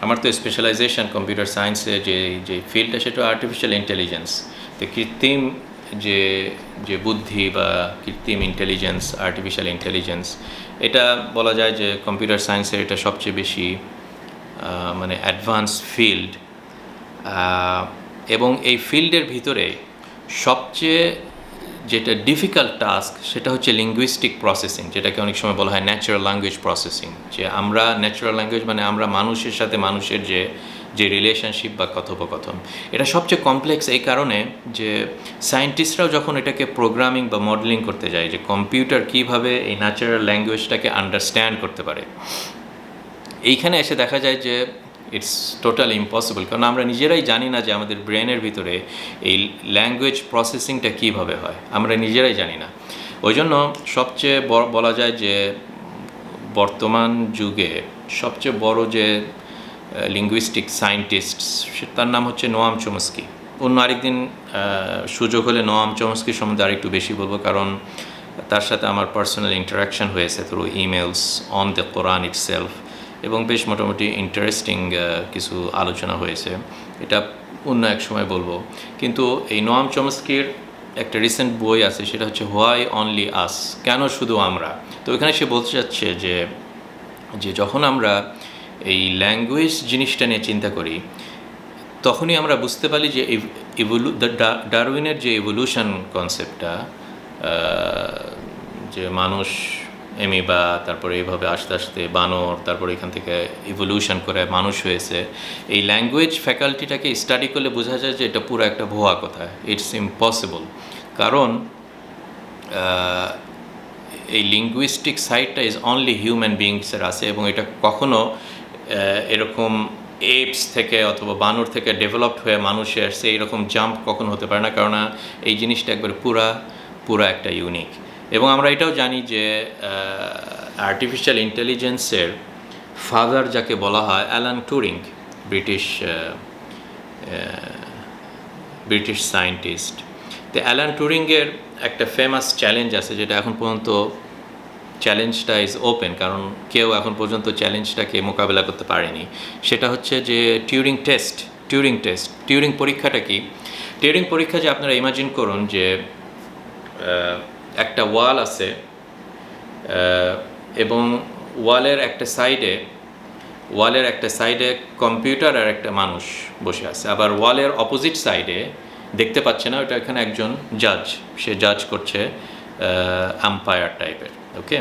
আমার তো specialisation computer সায়েন্সে যে যে ফিল্ডটা সেটা আর্টিফিশিয়াল ইন্টেলিজেন্স তো কৃত্রিম যে যে বুদ্ধি বা কৃত্রিম ইন্টেলিজেন্স আর্টিফিশিয়াল ইন্টেলিজেন্স এটা বলা যায় যে কম্পিউটার সায়েন্সের এটা সবচেয়ে বেশি মানে অ্যাডভান্স ফিল্ড এবং এই ফিল্ডের ভিতরে সবচেয়ে যেটা ডিফিকাল্ট টাস্ক সেটা হচ্ছে লিঙ্গুইস্টিক প্রসেসিং যেটাকে অনেক সময় বলা হয় ন্যাচারাল ল্যাঙ্গুয়েজ প্রসেসিং যে আমরা ন্যাচারাল ল্যাঙ্গুয়েজ মানে আমরা মানুষের সাথে মানুষের যে যে রিলেশনশিপ বা কথোপকথন। এটা সবচেয়ে কমপ্লেক্স এই কারণে যে সায়েন্টিস্টরাও যখন এটাকে প্রোগ্রামিং বা মডেলিং করতে যায়, যে কম্পিউটার কীভাবে এই ন্যাচারাল ল্যাঙ্গুয়েজটাকে আন্ডারস্ট্যান্ড করতে পারে। এইখানে এসে দেখা যায় যে ইটস টোটালি ইম্পসিবল কারণ আমরা নিজেরাই জানি না যে আমাদের ব্রেনের ভিতরে এই ল্যাঙ্গুয়েজ প্রসেসিংটা কীভাবে হয়। আমরা নিজেরাই জানি না। ওই জন্য সবচেয়ে বলা যায় যে বর্তমান যুগে সবচেয়ে বড় যে লিঙ্গুইস্টিক সায়েন্টিস্ট তার নাম হচ্ছে নোয়াম চমস্কি। অন্য আরেকদিন সুযোগ হলে নোয়াম চমস্কি সম্বন্ধে আরেকটু বেশি বলব, কারণ তার সাথে আমার পার্সোনাল ইন্টারাকশন হয়েছে through emails on the Quran itself এবং বেশ মোটামুটি ইন্টারেস্টিং কিছু আলোচনা হয়েছে। এটা অন্য এক সময় বলব। কিন্তু এই নোয়াম চমস্কির একটা রিসেন্ট বই আছে, সেটা হচ্ছে হোয়াই অনলি আস কেন শুধু আমরা? তো এখানে সে বলতে চাচ্ছে যে যে যখন আমরা এই ল্যাঙ্গুয়েজ জিনিসটা নিয়ে চিন্তা করি, তখনই আমরা বুঝতে পারি যে ইভলু ডারউইনের যে ইভলিউশন কনসেপ্টটা যে মানুষ এমিবা তারপরে এইভাবে আস্তে আস্তে বানর, তারপরে এখান থেকে ইভলিউশন করে মানুষ হয়েছে, এই ল্যাঙ্গুয়েজ ফ্যাকাল্টিটাকে স্টাডি করলে বোঝা যায় যে এটা পুরো একটা ভুয়া কথা ইটস ইম্পসিবল কারণ এই লিঙ্গুইস্টিক সাইডটা ইজ অনলি হিউম্যান বিংসের আছে এবং এটা কখনো এরকম এপস থেকে অথবা বানর থেকে ডেভেলপড হয়ে মানুষে আসছে, এইরকম জাম্প কখনো হতে পারে না কারণ এই জিনিসটা একবারে পুরা পুরা একটা ইউনিক এবং আমরা এটাও জানি যে আর্টিফিশিয়াল ইন্টেলিজেন্সের ফাদার যাকে বলা হয় Alan Turing British British scientist তো অ্যালান টুরিংয়ের একটা ফেমাস চ্যালেঞ্জ আছে, যেটা এখন পর্যন্ত চ্যালেঞ্জটা ইজ ওপেন কারণ কেউ এখন পর্যন্ত চ্যালেঞ্জটাকে মোকাবেলা করতে পারেনি। সেটা হচ্ছে যে Turing test Turing test Turing পরীক্ষাটা কি? টিউরিং পরীক্ষা যে আপনারা ইমাজিন করুন যে একটা ওয়াল আছে এবং ওয়ালের একটা সাইডে, ওয়ালের একটা সাইডে কম্পিউটার আর একটা মানুষ বসে আছে। আবার ওয়ালের অপোজিট সাইডে দেখতে পাচ্ছে না, ওটা এখানে একজন জাজ, সে জাজ করছে আম্পায়ার টাইপের ওকে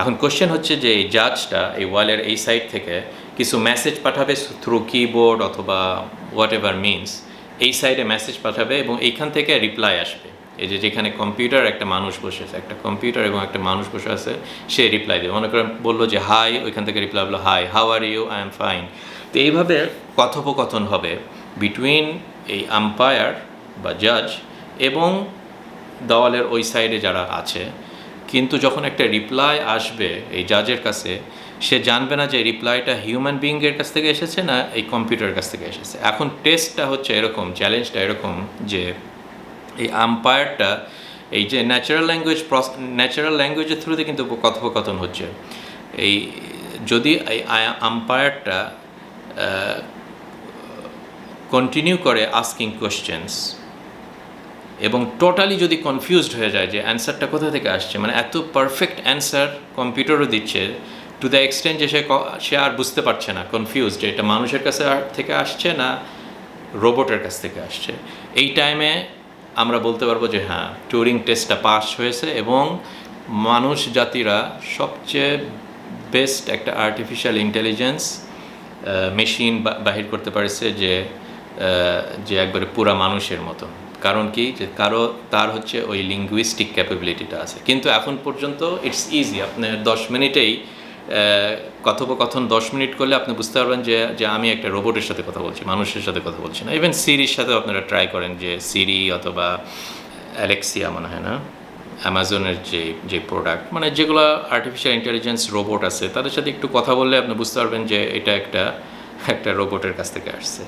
এখন কোশ্চেন হচ্ছে যে এই জাজটা এই ওয়ালের এই সাইড থেকে কিছু মেসেজ পাঠাবে থ্রু কিবোর্ড অথবা হোয়াট এভার মিনস এই সাইডে মেসেজ পাঠাবে এবং এইখান থেকে রিপ্লাই আসবে। এই যে যেখানে কম্পিউটার একটা মানুষ বসে আছে, একটা কম্পিউটার এবং একটা মানুষ বসে আছে, সে রিপ্লাই দেবে। মনে করেন বলল যে হাই ওইখান থেকে রিপ্লাই হলো hi how are you I am fine তো এইভাবে কথোপকথন হবে বিটুইন এই আম্পায়ার বা জাজ এবং দেওয়ালের ওই সাইডে যারা আছে। কিন্তু যখন একটা রিপ্লাই আসবে এই জাজের কাছে, সে জানবে না যে রিপ্লাইটা হিউম্যান বিইংয়ের কাছ থেকে এসেছে না এই কম্পিউটারের কাছ থেকে এসেছে। এখন টেস্টটা হচ্ছে এরকম চ্যালেঞ্জটা এরকম যে এই আম্পায়ারটা এই যে ন্যাচারাল ল্যাঙ্গুয়েজ ন্যাচারাল ল্যাঙ্গুয়েজের থ্রুতে কিন্তু কথোপকথন হচ্ছে। এই যদি এই আম্পায়ারটা কন্টিনিউ করে আস্কিং কোয়েশ্চেন্স এবং টোটালি যদি কনফিউজড হয়ে যায় যে অ্যান্সারটা কোথা থেকে আসছে মানে এত পারফেক্ট অ্যান্সার কম্পিউটারও দিচ্ছে টু দ্য এক্সটেন্ট যে সে সে আর বুঝতে পারছে না কনফিউজ যে এটা মানুষের কাছে থেকে আসছে না রোবটের কাছ থেকে আসছে। এই টাইমে আমরা বলতে পারব যে হ্যাঁ টুরিং টেস্টটা পাস হয়েছে এবং মানুষ জাতিরা সবচেয়ে বেস্ট একটা আর্টিফিশিয়াল ইন্টেলিজেন্স মেশিন বাহির করতে পারছে যে যে একবারে পুরা মানুষের মতো। কারণ কি? যে কারও, তার হচ্ছে ওই লিঙ্গুইস্টিক ক্যাপাবিলিটিটা আছে। কিন্তু এখন পর্যন্ত ইটস ইজি আপনার দশ মিনিটেই কথোপকথন দশ মিনিট করলে আপনি বুঝতে পারবেন যে যে আমি একটা রোবটের সাথে কথা বলছি, মানুষের সাথে কথা বলছি না। ইভেন সিরির সাথে আপনারা ট্রাই করেন যে সিরি অথবা অ্যালেক্সিয়া মনে হয় না অ্যামাজনের যে যে প্রোডাক্ট মানে যেগুলো আর্টিফিশিয়াল ইন্টেলিজেন্স রোবট আছে, তাদের সাথে একটু কথা বললে আপনি বুঝতে পারবেন যে, এটা একটা একটা রোবটের কাছ থেকে আসছে।